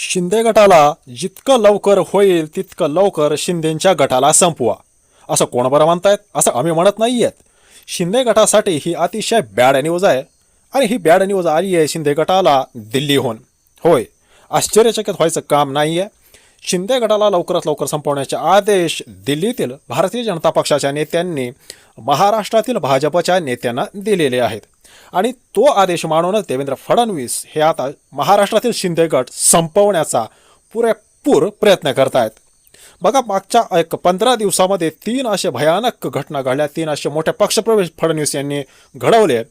शिंदे गटाला जितकं लवकर होईल तितकं लवकर शिंदेच्या गटाला संपवा. असं कोण बरं म्हणतायत? असं आम्ही म्हणत नाही आहेत शिंदे गटासाठी ही अतिशय बॅड न्यूज आहे आणि ही बॅड न्यूज आली आहे शिंदे गटाला दिल्लीहून. होय आश्चर्यचकित व्हायचं काम नाही आहे शिंदे गटाला लवकरात लवकर संपवण्याचे आदेश दिल्लीतील भारतीय जनता पक्षाच्या नेत्यांनी महाराष्ट्रातील भाजपच्या नेत्यांना दिलेले आहेत. आणि तो आदेश मानूनच देवेंद्र फडणवीस हे आता महाराष्ट्रातील शिंदे गट संपवण्याचा पुरेपूर प्रयत्न करत आहेत बघा मागच्या एक पंधरा दिवसामध्ये तीन असे भयानक घटना घडल्या तीन असे मोठे पक्षप्रवेश फडणवीस यांनी घडवले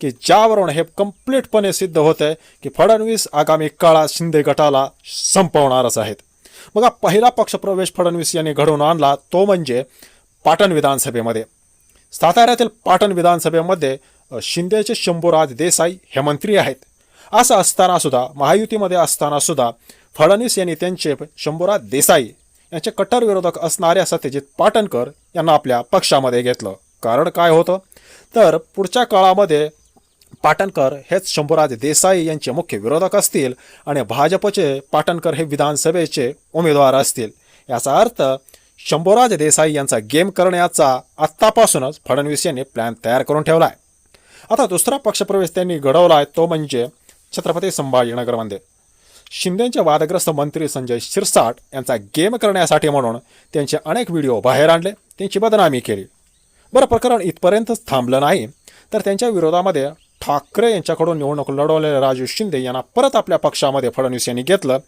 की ज्यावरून हे कम्प्लीटपणे सिद्ध होते की फडणवीस आगामी काळात शिंदे गटाला संपवणारच आहेत. बघा पहिला पक्षप्रवेश फडणवीस यांनी घडवून आणला तो म्हणजे पाटण विधानसभेमध्ये. साताऱ्यातील पाटण विधानसभेमध्ये शिंदेचे शंभूराज देसाई हे मंत्री आहेत. असं असताना सुद्धा महायुतीमध्ये असताना सुद्धा फडणवीस यांनी त्यांचे शंभूराज देसाई यांचे कट्टर विरोधक असणाऱ्या सत्यजित पाटणकर यांना आपल्या पक्षामध्ये घेतलं. कारण काय होतं? तर पुढच्या काळामध्ये पाटणकर हेच शंभूराज देसाई यांचे मुख्य विरोधक असतील आणि भाजपचे पाटणकर हे विधानसभेचे उमेदवार असतील. याचा अर्थ शंभूराज देसाई यांचा गेम करण्याचा आत्तापासूनच फडणवीस यांनी प्लॅन तयार करून ठेवला आहे आता दुसरा पक्षप्रवेश त्यांनी घडवला आहे तो म्हणजे छत्रपती संभाजीनगरमध्ये. शिंदेचे वादग्रस्त मंत्री संजय शिरसाट यांचा गेम करण्यासाठी म्हणून त्यांचे अनेक व्हिडिओ बाहेर आणले त्यांची बदनामी केली. बरं प्रकरण इथपर्यंतच थांबलं नाही तर त्यांच्या विरोधामध्ये ठाकरे यांच्याकडून निवडणूक लढवलेले राजू शिंदे यांना परत आपल्या पक्षामध्ये फडणवीस यांनी घेतलं.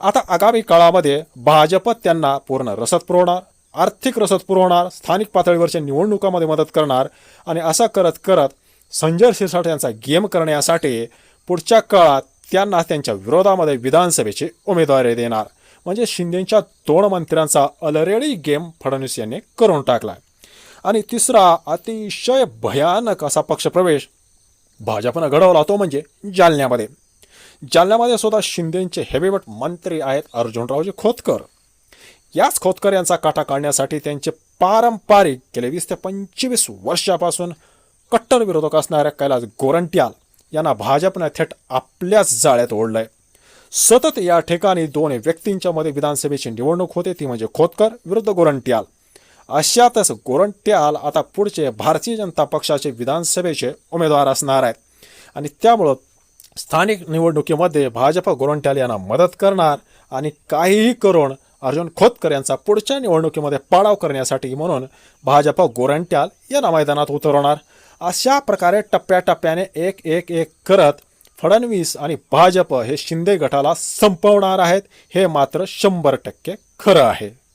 आता आगामी काळामध्ये भाजप त्यांना पूर्ण रसद पुरवणार आर्थिक रसद पुरवणार स्थानिक पातळीवरच्या निवडणुकामध्ये मदत करणार आणि असं करत करत संजय शिरसाट यांचा गेम करण्यासाठी पुढच्या काळात त्यांना त्यांच्या विरोधामध्ये विधानसभेची उमेदवारी देणार. म्हणजे शिंदेच्या दोन मंत्र्यांचा अलरेडी गेम फडणवीस यांनी करून टाकला. आणि तिसरा अतिशय भयानक असा पक्षप्रवेश भाजपनं घडवला तो म्हणजे जालन्यामध्ये. जालन्यामध्ये सुद्धा शिंदेचे हेवीवेट मंत्री आहेत अर्जुनरावजी खोतकर. याच खोतकर यांचा काटा काढण्यासाठी त्यांचे पारंपरिक गेले वीस ते पंचवीस वर्षापासून कट्टर विरोधक असणाऱ्या कैलास गोरंट्याल यांना भाजपने थेट आपल्याच जाळ्यात ओढलंय. सतत या ठिकाणी दोन व्यक्तींच्या मध्ये विधानसभेची निवडणूक होते ती म्हणजे खोतकर विरुद्ध गोरंट्याल. अशातच गोरंट्याल आता पुढचे भारतीय जनता पक्षाचे विधानसभेचे उमेदवार असणार आहेत. आणि त्यामुळं स्थानिक निवडणुकीमध्ये भाजप गोरंट्याल यांना मदत करणार आणि काहीही करून अर्जुन खोतकर यांचा पुढच्या निवडणुकीमध्ये पाडाव करण्यासाठी म्हणून भाजप गोरंट्याल यांना मैदानात उतरवणार. अशा प्रकारे टप्प्याटप्प्याने एक एक एक करत फडणवीस आणि भाजप हे शिंदे गटाला संपवणार आहेत. हे मात्र शंभर टक्के खरं आहे.